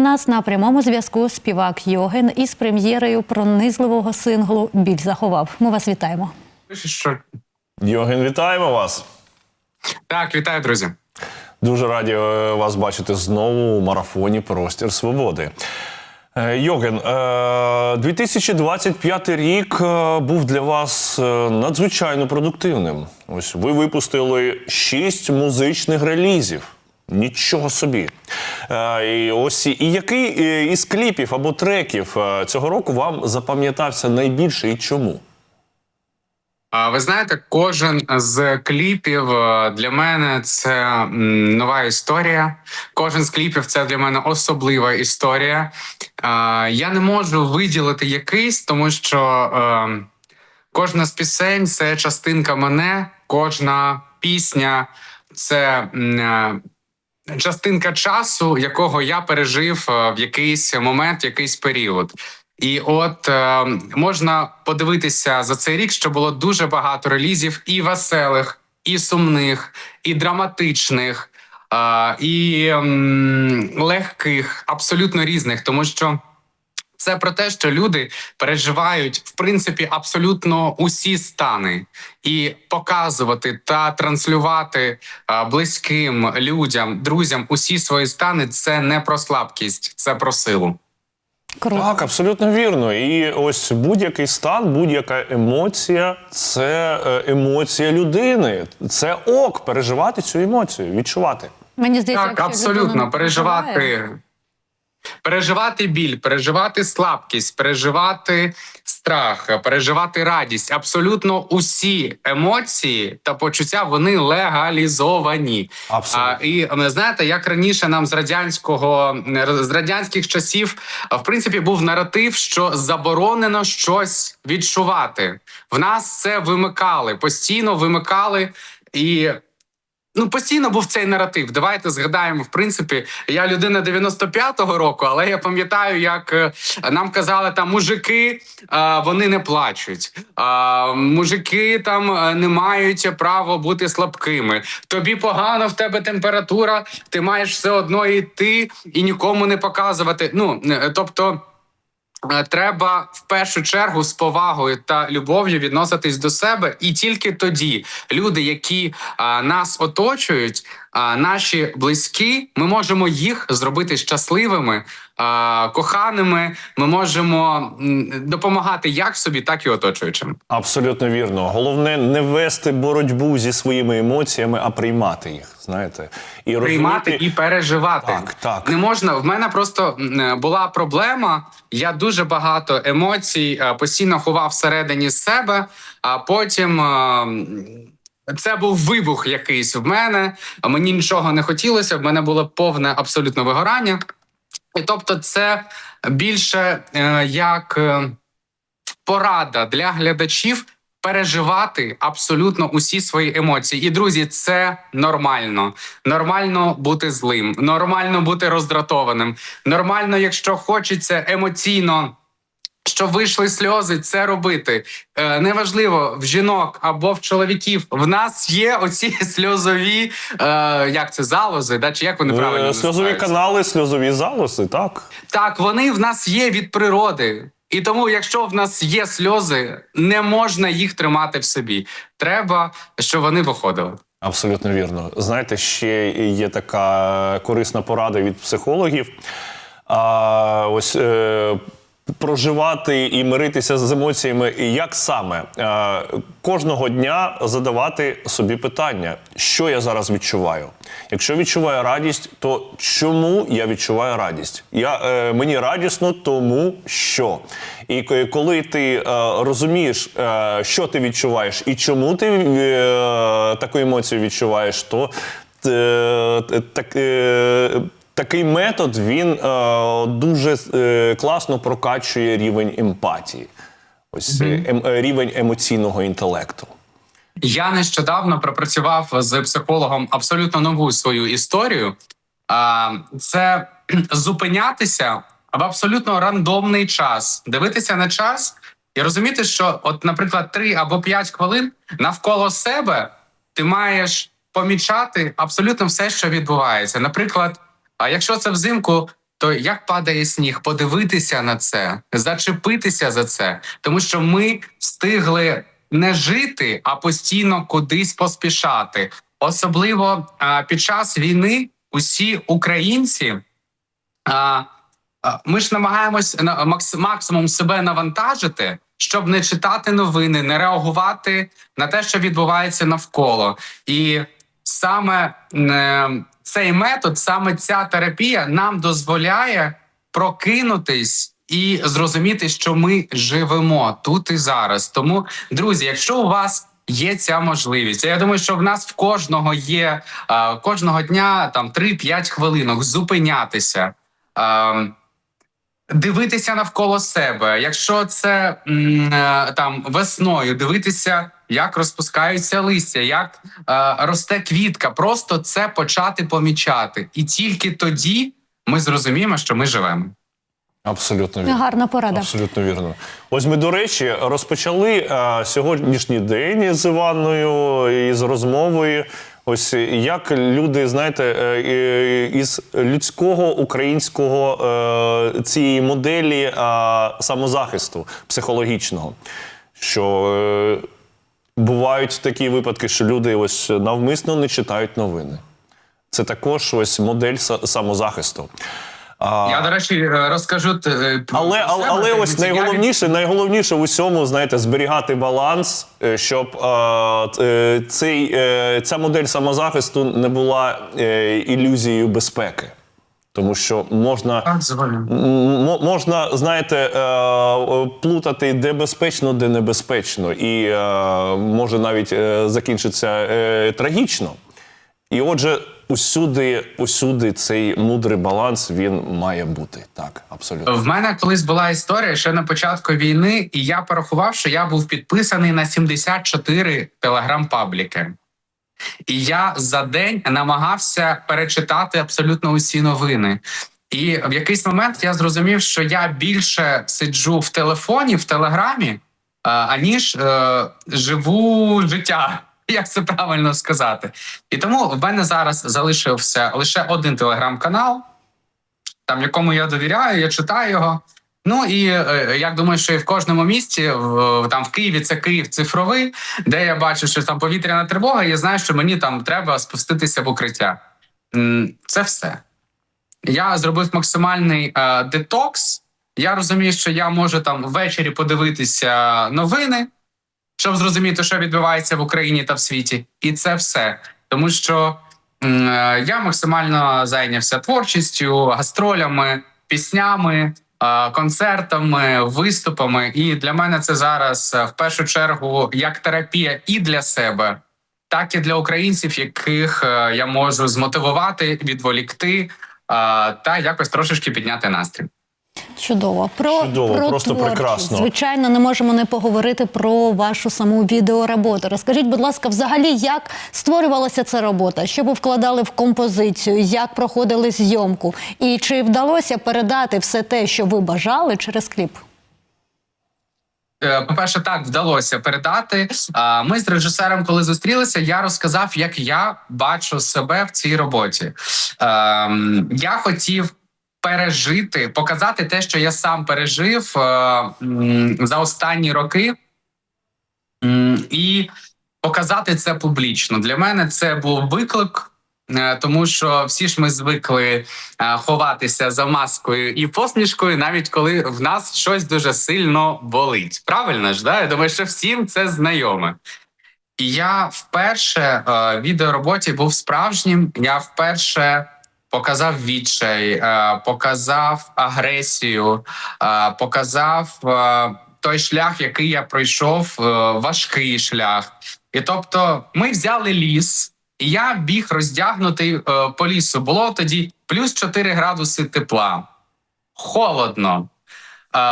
У нас на прямому зв'язку співак Йоген із прем'єрою пронизливого синглу Біль заховав. Ми вас вітаємо. Євген, вітаємо вас. так, вітаю, друзі. Дуже раді е, вас бачити знову у марафоні Простір Свободи. Е, Йоген, е, 2025 рік е, був для вас надзвичайно продуктивним. Ось ви випустили шість музичних релізів. Нічого собі. Е, І ось і який е, із кліпів або треків е, цього року вам запам'ятався найбільше і чому? Ви знаєте, кожен з кліпів для мене це нова історія. Кожен з кліпів це для мене особлива історія. Я не можу виділити якийсь, тому що кожна з пісень це частинка мене, кожна пісня це. Частинка часу, якого я пережив е, в якийсь момент, в якийсь період. І от е, можна подивитися за цей рік, що було дуже багато релізів і веселих, і сумних, і драматичних, е, і е, легких, абсолютно різних, тому що. Це про те, що люди переживають в принципі абсолютно усі стани, і показувати та транслювати близьким людям, друзям усі свої стани це не про слабкість, це про силу. Круто. Так, абсолютно вірно. І ось будь-який стан, будь-яка емоція це е, емоція людини. Це ок переживати цю емоцію, відчувати. Мені здається, Так, абсолютно переживати. Переживати біль, переживати слабкість, переживати страх, переживати радість. Абсолютно усі емоції та почуття вони легалізовані. Абсолютно. А, і е, знаєте, як раніше нам з радянського з радянських часів в принципі був наратив, що заборонено щось відчувати. В нас це вимикали, постійно вимикали і. Ну, постійно був цей наратив. Давайте згадаємо. В принципі, я людина 95-го року, але я пам'ятаю, як е, нам казали там мужики, е, вони не плачуть. А мужики там е, не мають права бути слабкими. Тобі погано, в тебе температура, ти маєш все одно йти і нікому не показувати. Ну е, тобто. Е, Треба в першу чергу з повагою та любов'ю відноситись до себе, і тільки тоді люди, які а, нас оточують, а, наші близькі, ми можемо їх зробити щасливими, а, коханими. Ми можемо допомагати як собі, так і оточуючим. Абсолютно вірно. Головне не вести боротьбу зі своїми емоціями, а приймати їх. Знаєте, і приймати розуміти- і переживати. Так, так. Не можна. В мене просто була проблема. Я дуже багато емоцій постійно ховав всередині себе, а потім. Це був вибух якийсь в мене. Мені нічого не хотілося. В мене було повне абсолютно вигорання. І тобто, це більше е, як е, порада для глядачів переживати абсолютно усі свої емоції. І друзі, це нормально. Нормально бути злим, нормально бути роздратованим. Нормально, якщо хочеться емоційно. Щоб вийшли сльози, це робити е, неважливо в жінок або в чоловіків. В нас є оці сльозові, е, як це залози, да чи як вони правильно Е, сльозові канали, сльозові залози, так. Так, вони в нас є від природи. І тому, якщо в нас є сльози, не можна їх тримати в собі. Треба, щоб вони виходили. Абсолютно вірно. Знаєте, ще є така корисна порада від психологів. А, ось е, проживати і миритися з емоціями, як саме е, кожного дня задавати собі питання, що я зараз відчуваю. Якщо відчуваю радість, то чому я відчуваю радість? Я, е, мені радісно, тому що. І коли ти е, розумієш, е, що ти відчуваєш і чому ти е, таку емоцію відчуваєш, то е, так, е, такий метод він е, дуже е, класно прокачує рівень емпатії, ось е, ем, е, рівень емоційного інтелекту. Я нещодавно пропрацював з психологом абсолютно нову свою історію. Це зупинятися в абсолютно рандомний час, дивитися на час і розуміти, що, от, наприклад, 3 або 5 хвилин навколо себе ти маєш помічати абсолютно все, що відбувається. Наприклад, а якщо це взимку, то як падає сніг, подивитися на це, зачепитися за це, тому що ми встигли не жити, а постійно кудись поспішати. Особливо а, під час війни усі українці. А, ми ж намагаємось на максимум себе навантажити, щоб не читати новини, не реагувати на те, що відбувається навколо. І саме е, цей метод, саме ця терапія нам дозволяє прокинутись і зрозуміти, що ми живемо тут і зараз. Тому, друзі, якщо у вас є ця можливість, я думаю, що в нас в кожного є кожного дня там 3-5 хвилинок зупинятися. Дивитися навколо себе, якщо це е, там весною, дивитися, як розпускаються листя, як е, росте квітка, просто це почати помічати, і тільки тоді ми зрозуміємо, що ми живемо. Абсолютно вірно. Гарна порада. Абсолютно вірно. Ось ми, до речі, розпочали е, сьогоднішній день з Іванною із розмовою. Ось як люди, знаєте, е, е, із людського українського е, цієї моделі е, самозахисту психологічного, що е, бувають такі випадки, що люди ось навмисно не читають новини. Це також ось модель самозахисту. А, Я до речі розкажу е, про але, але, але ось найголовніше, найголовніше в усьому, знаєте, зберігати баланс, е, щоб е, е, цей, е, ця модель самозахисту не була е, ілюзією безпеки. Тому що можна, можна, знаєте, плутати де безпечно, де небезпечно, і може навіть закінчитися е, трагічно. І отже, усюди, усюди цей мудрий баланс він має бути. Так, абсолютно. В мене колись була історія ще на початку війни, і я порахував, що я був підписаний на 74 телеграм-пабліки. І я за день намагався перечитати абсолютно усі новини. І в якийсь момент я зрозумів, що я більше сиджу в телефоні, в телеграмі, е, аніж е, живу життя. Як це правильно сказати? І тому в мене зараз залишився лише один телеграм-канал, там якому я довіряю, я читаю його. Ну і е, як думаю, що і в кожному місті, в там в Києві це Київ цифровий, де я бачу, що там повітряна тривога, і я знаю, що мені там треба спуститися в укриття. Це все. Я зробив максимальний е, детокс. Я розумію, що я можу там ввечері подивитися новини, щоб зрозуміти, що відбувається в Україні та в світі, і це все. Тому що е, я максимально зайнявся творчістю, гастролями, піснями, е, концертами, виступами. І для мене це зараз е, в першу чергу як терапія і для себе, так і для українців, яких я можу змотивувати, відволікти та якось трошечки підняти настрій. Чудово. Про, Чудово, про просто творчість. прекрасно. Звичайно, не можемо не поговорити про вашу саму відеороботу. Розкажіть, будь ласка, взагалі, як створювалася ця робота? Що ви вкладали в композицію? Як проходили зйомку? І чи вдалося передати все те, що ви бажали через кліп? Е, По-перше, так вдалося передати. А, Ми з режисером, коли зустрілися, я розказав, як я бачу себе в цій роботі. Ем, Я хотів пережити, показати те, що я сам пережив е, за останні роки, і показати це публічно. Для мене це був виклик. е, Тому що всі ж ми звикли е, ховатися за маскою і посмішкою, навіть коли в нас щось дуже сильно болить. Правильно ж, да? Я думаю, що всім це знайоме. І я вперше в відеороботі був справжнім. Я вперше показав відчай, е, показав агресію, е, показав е, той шлях, який я пройшов, важкий шлях. І тобто, ми взяли ліс. І я біг роздягнутий по лісу. Було тоді плюс 4 градуси тепла, холодно.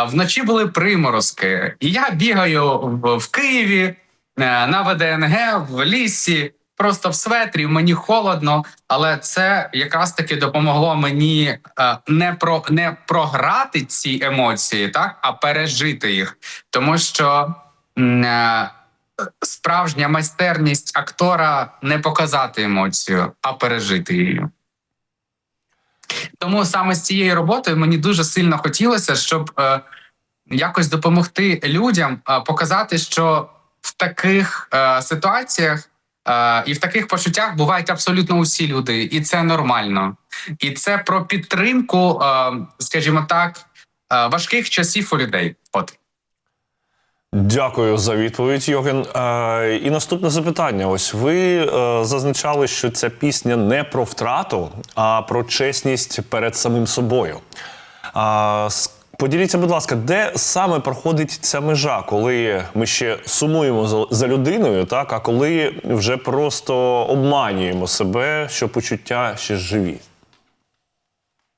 Вночі були приморозки. І я бігаю в, Києві на ВДНГ в лісі, просто в светрі. Мені холодно, але це якраз таки допомогло мені е, не про не програти ці емоції, так а пережити їх, тому що. е, справжня майстерність актора не показати емоцію, а пережити її. Тому саме з цією роботою мені дуже сильно хотілося, щоб е, якось допомогти людям е, показати, що в таких е, ситуаціях і в таких почуттях бувають абсолютно усі люди, і це нормально. І це про підтримку, скажімо так, важких часів у людей. От. Дякую за відповідь, Йоген. І наступне запитання. Ось ви е, зазначали, що ця пісня не про втрату, а про чесність перед самим собою. Поділіться, будь ласка, де саме проходить ця межа, коли ми ще сумуємо за, людиною, так а коли вже просто обманюємо себе, що почуття ще живі?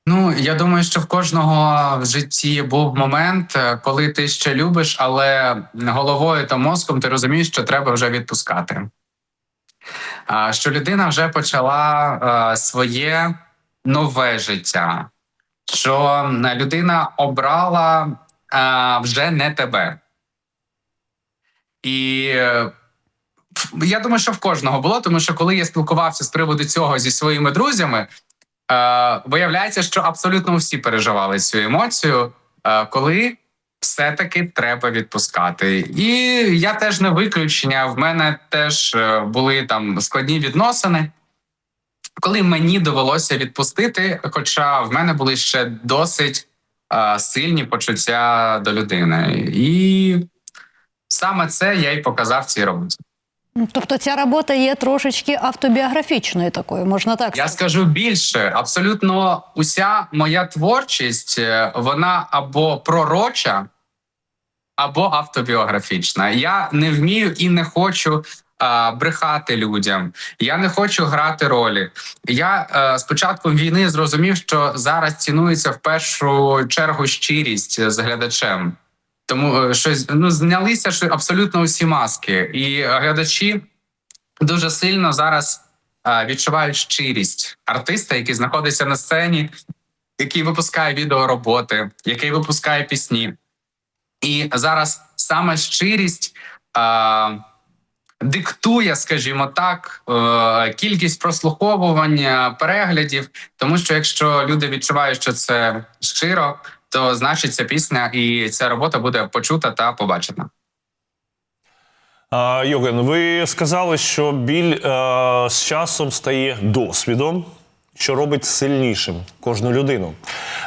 Ну, я думаю, що в кожного в житті був момент, е, коли ти ще любиш, але головою та мозком ти розумієш, що треба вже відпускати. Що людина вже почала е, своє нове життя, що людина обрала е, вже не тебе. І е, я думаю, що в кожного було, тому що коли я спілкувався з приводу цього зі своїми друзями, Е, виявляється, що абсолютно всі переживали цю емоцію, е, коли все-таки треба відпускати. І я теж не виключення. В мене теж е, були там складні відносини, коли мені довелося відпустити, хоча в мене були ще досить е, сильні почуття до людини. І саме це я і показав цій роботі. Тобто ця робота є трошечки автобіографічною такою, можна так Я сказати. скажу більше, абсолютно уся моя творчість е, вона або пророча, або автобіографічна. Я не вмію і не хочу а, брехати людям. Я не хочу грати ролі. Я е, з початком війни зрозумів, що зараз цінується в першу чергу щирість з глядачем. Тому е, щось ну знялися що абсолютно усі маски, і глядачі дуже сильно зараз а, відчувають щирість артиста, який знаходиться на сцені, який випускає відеороботи, який випускає пісні. І зараз саме щирість а, диктує, скажімо так, е, кількість прослуховування, переглядів. Тому що якщо люди відчувають, що це щиро, то значить ця пісня і ця робота буде почута та побачена. Йоген, ви сказали, що біль е, з часом стає досвідом, що робить сильнішим кожну людину.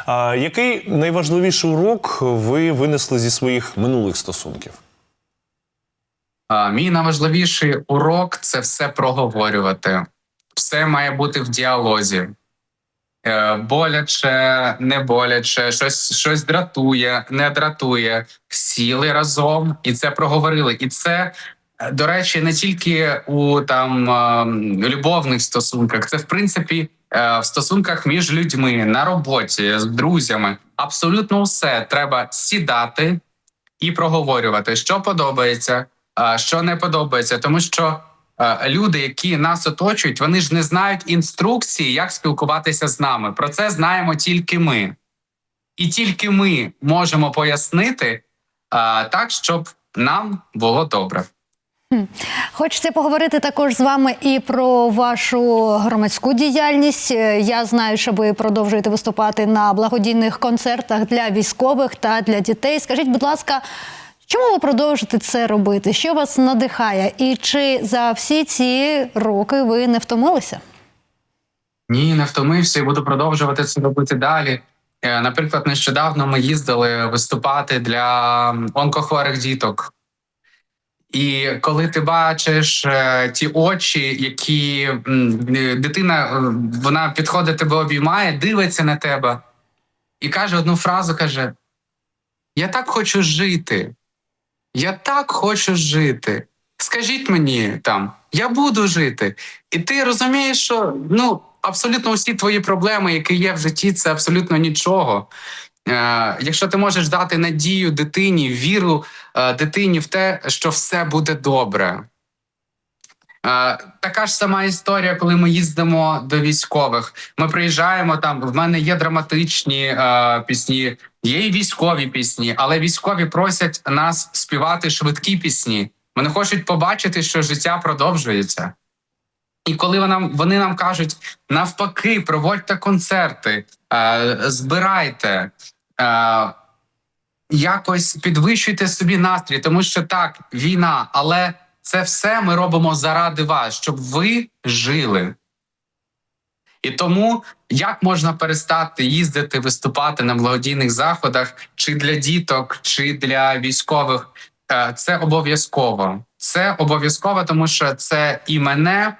А, який найважливіший урок ви винесли зі своїх минулих стосунків? Мій найважливіший урок це все проговорювати. Все має бути в діалозі. Е, Боляче, не боляче, щось, щось дратує, не дратує. Сіли разом і це проговорили. І це, е, до речі, не тільки у там любовних стосунках, це в принципі е, в стосунках між людьми на роботі з друзями. Абсолютно все треба сідати і проговорювати, що подобається, що не подобається, тому що люди, які нас оточують, вони ж не знають інструкції, як спілкуватися з нами. Про це знаємо тільки ми, і тільки ми можемо пояснити так, щоб нам було добре. Хочеться поговорити також з вами і про вашу громадську діяльність. Е, Я знаю, що ви продовжуєте виступати на благодійних концертах для військових та для дітей. Скажіть, будь ласка, чому ви продовжуєте це робити? Що вас надихає? І чи за всі ці роки ви не втомилися? Ні, не втомився і буду продовжувати це робити далі. Е, Наприклад, нещодавно ми їздили виступати для онкохворих діток. І коли ти бачиш е, ті очі, які е, дитина вона підходить тебе обіймає, дивиться на тебе і каже одну фразу: каже: Я так хочу жити. Я так хочу жити. Скажіть мені там, я буду жити. І ти розумієш, що ну абсолютно усі твої проблеми, які є в житті, це абсолютно нічого. Е, якщо ти можеш дати надію дитині, віру е, дитині в те, що все буде добре. Така ж сама історія, коли ми їздимо до військових. Ми приїжджаємо там. В мене є драматичні е, пісні, є і військові пісні, але військові просять нас співати швидкі пісні. Вони хочуть побачити, що життя продовжується. І коли вона, вони нам кажуть навпаки, проводьте концерти, е, збирайте, е, якось підвищуйте собі настрій, тому що так, війна, але це все ми робимо заради вас, щоб ви жили. І тому як можна перестати їздити, виступати на благодійних заходах, чи для діток, чи для військових? Е, Це обов'язково. Це обов'язково, тому що це і мене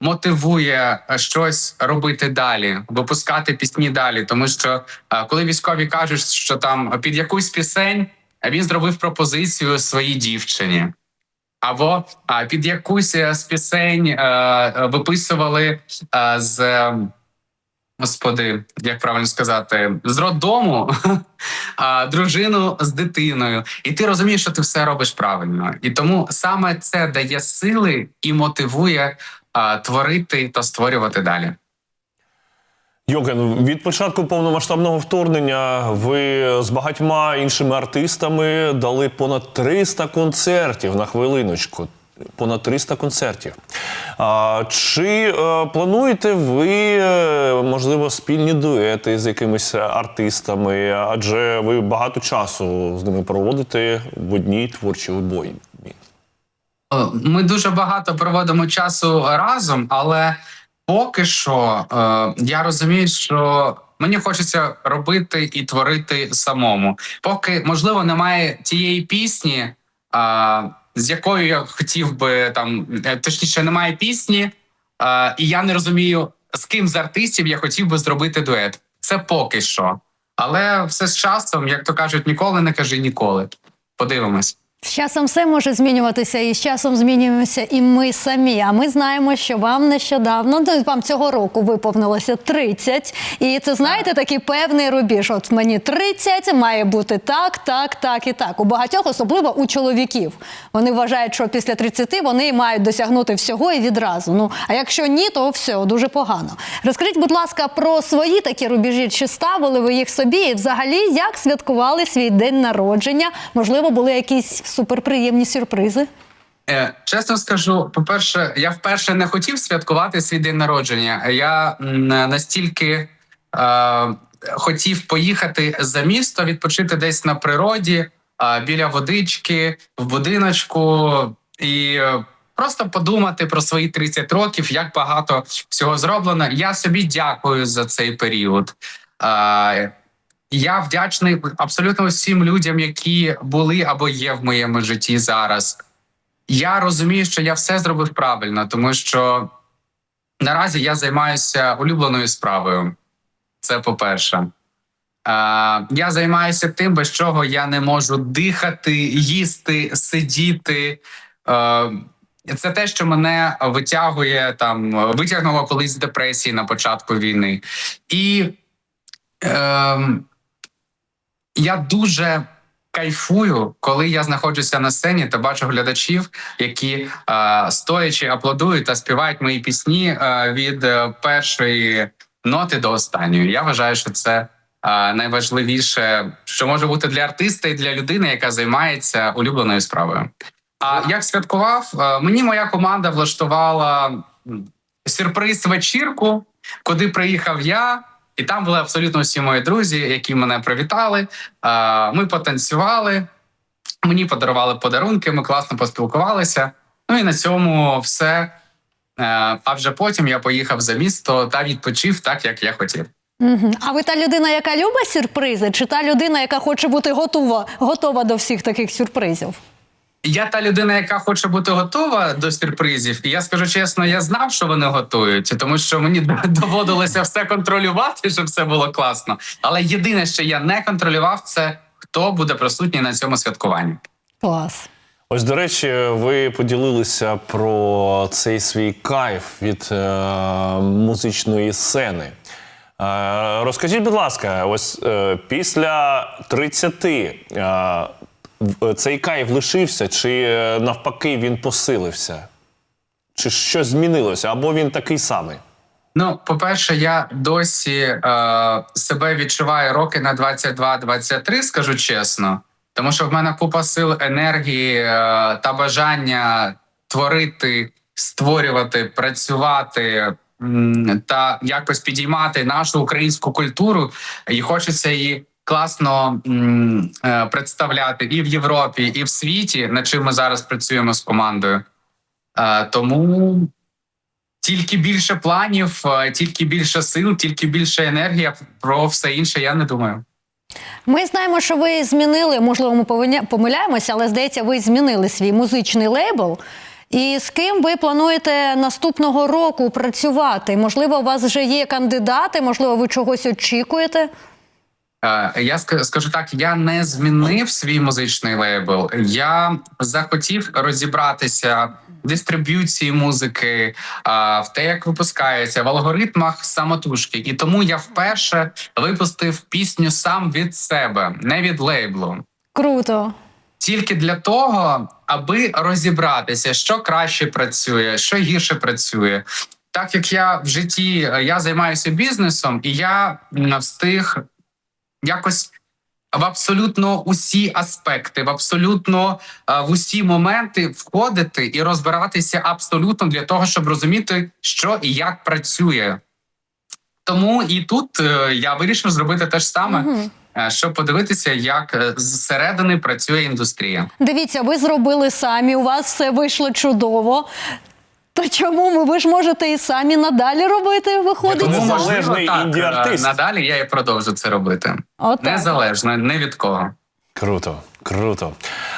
мотивує е, щось робити далі, випускати пісні далі. Тому що е, коли військові кажуть, що там під якусь пісень він зробив пропозицію своїй дівчині. Або а, під якусь е, з пісень е, е, виписували з господи, як правильно сказати, з роддому а, дружину з дитиною, і ти розумієш, що ти все робиш правильно. І тому саме це дає сили і мотивує а, творити та створювати далі. Йоген, від початку повномасштабного вторгнення ви з багатьма іншими артистами дали понад 300 концертів на хвилиночку. Понад 300 концертів. А, чи е, плануєте ви, е, можливо, спільні дуети з якимись артистами? Адже ви багато часу з ними проводите в одній творчій обоймі. Е, Ми дуже багато проводимо часу разом, але поки що е, я розумію, що мені хочеться робити і творити самому. Поки можливо немає тієї пісні, е, з якою я хотів би там, е, точніше, немає пісні, е, і я не розумію, з ким з артистів я хотів би зробити дует. Це поки що. Але все з часом, як то кажуть, ніколи не кажи ніколи. Подивимось. З часом все може змінюватися, і з часом змінюємося і ми самі. А ми знаємо, що вам нещодавно, ну, вам цього року виповнилося 30. І це знаєте такий певний рубіж. От мені 30, має бути так, так, так і так. У багатьох, особливо у чоловіків. Вони вважають, що після 30 вони мають досягнути всього і відразу. Ну а якщо ні, то все дуже погано. Розкажіть, будь ласка, про свої такі рубежі. Чи ставили ви їх собі? І взагалі як святкували свій день народження? Можливо, були якісь суперприємні сюрпризи? Е, Чесно скажу, по-перше, я вперше не хотів святкувати свій день народження. Я настільки е, хотів поїхати за місто, відпочити десь на природі, е, біля водички, в будиночку і е, просто подумати про свої 30 років, як багато всього зроблено. Я собі дякую за цей період. Е, я вдячний абсолютно всім людям, які були або є в моєму житті зараз. Я розумію, що я все зробив правильно, тому що наразі я займаюся улюбленою справою. Це по-перше. Я займаюся тим, без чого я не можу дихати, їсти, сидіти. Це те, що мене витягує там, витягнуло колись з депресії на початку війни. І е, я дуже кайфую, коли я знаходжуся на сцені та бачу глядачів, які е, стоячи аплодують та співають мої пісні е, від е, першої ноти до останньої. Я вважаю, що це е, найважливіше, що може бути для артиста і для людини, яка займається улюбленою справою. А як святкував, Е, мені моя команда влаштувала сюрприз вечірку, куди приїхав я. І там були абсолютно всі мої друзі, які мене привітали. Ми потанцювали, мені подарували подарунки, ми класно поспілкувалися. Ну і на цьому все. Е, А вже потім я поїхав за місто та відпочив так, як я хотів. А ви та людина, яка любить сюрпризи, чи та людина, яка хоче бути готова, готова до всіх таких сюрпризів? Я та людина, яка хоче бути готова до сюрпризів, і я скажу чесно, я знав, що вони готують, тому що мені доводилося все контролювати, щоб все було класно. Але єдине, що я не контролював, це хто буде присутній на цьому святкуванні. Клас. Ось, до речі, ви поділилися про цей свій кайф від е, музичної сцени. Е, розкажіть, будь ласка, ось е, після 30 е, цей кайф лишився, чи е, навпаки він посилився? Чи щось змінилося, або він такий самий? Ну, по-перше, я досі е, себе відчуваю роки на 22-23, скажу чесно, тому що в мене купа сил, енергії е, та бажання творити створювати, працювати м, та якось підіймати нашу українську культуру, і хочеться її класно е, представляти і в Європі, і в світі, над чим ми зараз працюємо з командою. Е, Тому тільки більше планів, е, тільки більше сил, тільки більше енергії. Про все інше я не думаю. Ми знаємо, що ви змінили, можливо, ми повиня- помиляємося, але здається, ви змінили свій музичний лейбл. І з ким ви плануєте наступного року працювати? Можливо, у вас вже є кандидати, можливо, ви чогось очікуєте? Е, Я скажу так: я не змінив свій музичний лейбл. Я захотів розібратися в дистриб'юції музики, в те, як випускається, в алгоритмах самотужки. І тому я вперше випустив пісню сам від себе, не від лейблу. Круто. Тільки для того, аби розібратися, що краще працює, що гірше працює. Так як я в житті е, я займаюся бізнесом, і я встиг якось в абсолютно усі аспекти, в абсолютно е, в усі моменти входити і розбиратися абсолютно для того, щоб розуміти, що і як працює. Тому і тут е, я вирішив зробити те ж саме, е, щоб подивитися, як зсередини працює індустрія. Дивіться, ви зробили самі, у вас все вийшло чудово. То чому ми? Ви ж можете і самі надалі робити, виходить. Тому можливо, так, інді-артист. Надалі я і продовжу це робити. Отак. Незалежно, не від кого. Круто, круто.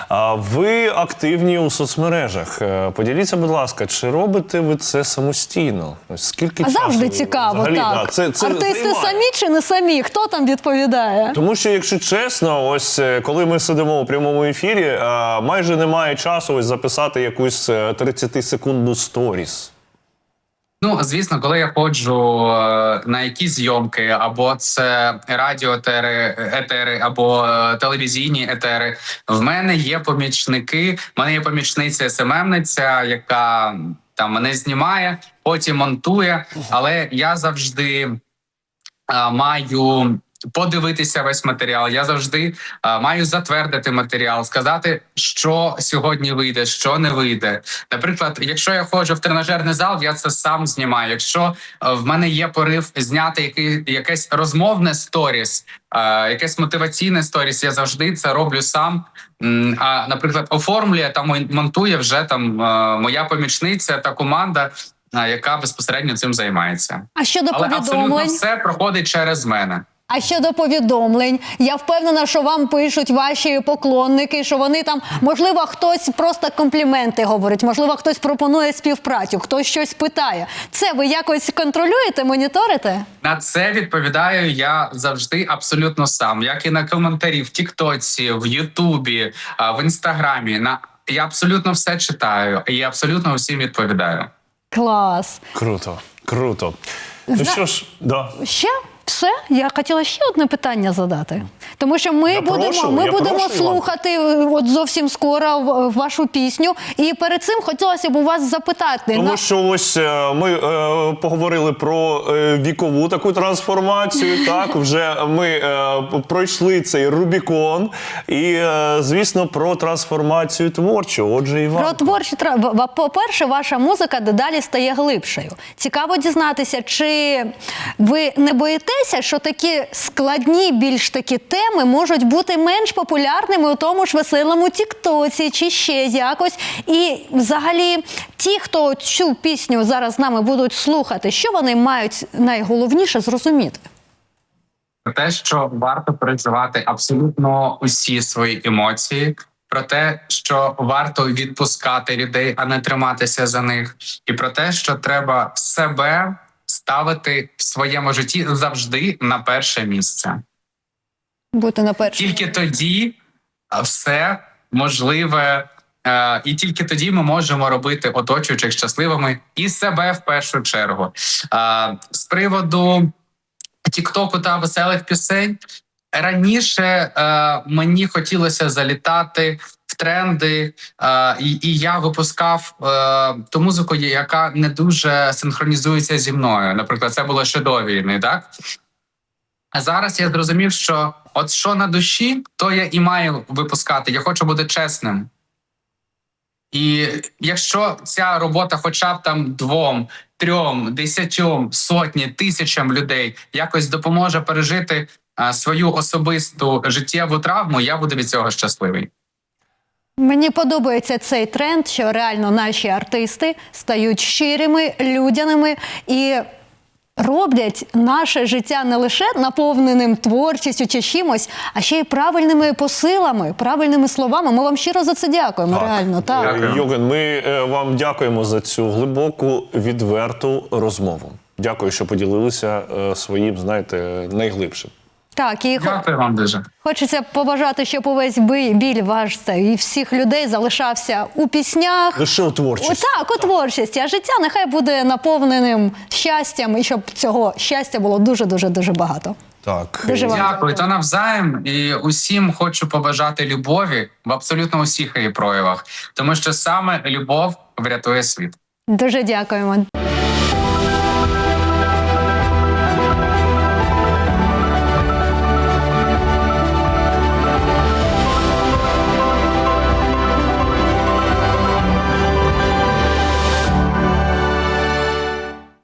А ви активні у соцмережах. Е, Поділіться, будь ласка, чи робите ви це самостійно? Ось Скільки А часу завжди ви цікаво, взагалі, так. да, це, це Артисти займає? самі чи не самі? Хто там відповідає? Тому що, якщо чесно, ось е, коли ми сидимо у прямому ефірі, е, майже немає часу ось записати якусь 30-секундну сторіс. Ну, звісно, коли я ходжу е, на якісь зйомки, або це радіоетери, етери, або е, телевізійні етери, в мене є помічники. В мене є помічниця СММниця, яка там мене знімає, потім монтує. Але я завжди а, маю подивитися весь матеріал. Я завжди е, маю затвердити матеріал, сказати, що сьогодні вийде, що не вийде. Наприклад, якщо я ходжу в тренажерний зал, я це сам знімаю. Якщо е, в мене є порив зняти який, якесь розмовне сторіс, е, якесь мотиваційне сторіс, я завжди це роблю сам. А, наприклад, оформлює та монтує вже там е, моя помічниця та команда, яка безпосередньо цим займається. А щодо Але абсолютно все проходить через мене. А щодо повідомлень, я впевнена, що вам пишуть ваші поклонники, що вони там, можливо, хтось просто компліменти говорить, можливо, хтось пропонує співпрацю, хтось щось питає. Це ви якось контролюєте, моніторите? На це відповідаю я завжди абсолютно сам, як і на коментарі в Тіктоці, в Ютубі, в Інстаграмі. На я абсолютно все читаю і абсолютно усім відповідаю. Клас. Круто, круто. Ну що ж, да. Ще все. Я хотіла ще одне питання задати. Тому що ми Я будемо, прошу, ми будемо прошу, слухати е, от зовсім скоро вашу пісню. І перед цим хотілося б у вас запитати. Тому на- що ось е, ми е, поговорили про е, вікову таку трансформацію. Так, вже ми е, пройшли цей Рубікон, і е, звісно, про трансформацію творчу. Отже, Іван. Про творчі тра- в- в- По-перше, ваша музика дедалі стає глибшою. Цікаво дізнатися, чи ви не боїтеся, що такі складні, більш такі теми можуть бути менш популярними у тому ж веселому Тіктоці чи ще якось. І взагалі, ті, хто цю пісню зараз з нами будуть слухати, що вони мають найголовніше зрозуміти? Про те, що варто переживати абсолютно усі свої емоції, про те, що варто відпускати людей, а не триматися за них, і про те, що треба себе ставити в своєму житті завжди на перше місце. Бути на першому. Тільки тоді все можливе, е, і тільки тоді ми можемо робити оточуючих щасливими і себе в першу чергу. З приводу Тіктоку та веселих пісень раніше е, мені хотілося залітати тренди, і, і я випускав е, ту музику, яка не дуже синхронізується зі мною. Наприклад, це було ще до війни, так? А зараз я зрозумів, що от що на душі, то я і маю випускати. Я хочу бути чесним. І якщо ця робота, хоча б там двом, трьом, десятьом, сотні, тисячам людей якось допоможе пережити свою особисту життєву травму, я буду від цього щасливий. Мені подобається цей тренд, що реально наші артисти стають щирими, людяними і роблять наше життя не лише наповненим творчістю чи чимось, а ще й правильними посилами, правильними словами. Ми вам щиро за це дякуємо. Реально, так. Е, Йоген, ми е, вам дякуємо за цю глибоку, відверту розмову. Дякую, що поділилися е, своїм, знаєте, найглибшим. Так, і Дякую вам дуже. хочеться побажати, щоб увесь би- біль ваш це і всіх людей залишався у піснях. Лише у О, творчості. так, у творчості, а життя нехай буде наповненим щастям, і щоб цього щастя було дуже дуже дуже багато. Так. Дуже Дякую, то навзаєм. І усім хочу побажати любові в абсолютно усіх її проявах, тому що саме любов врятує світ. Дуже дякуємо.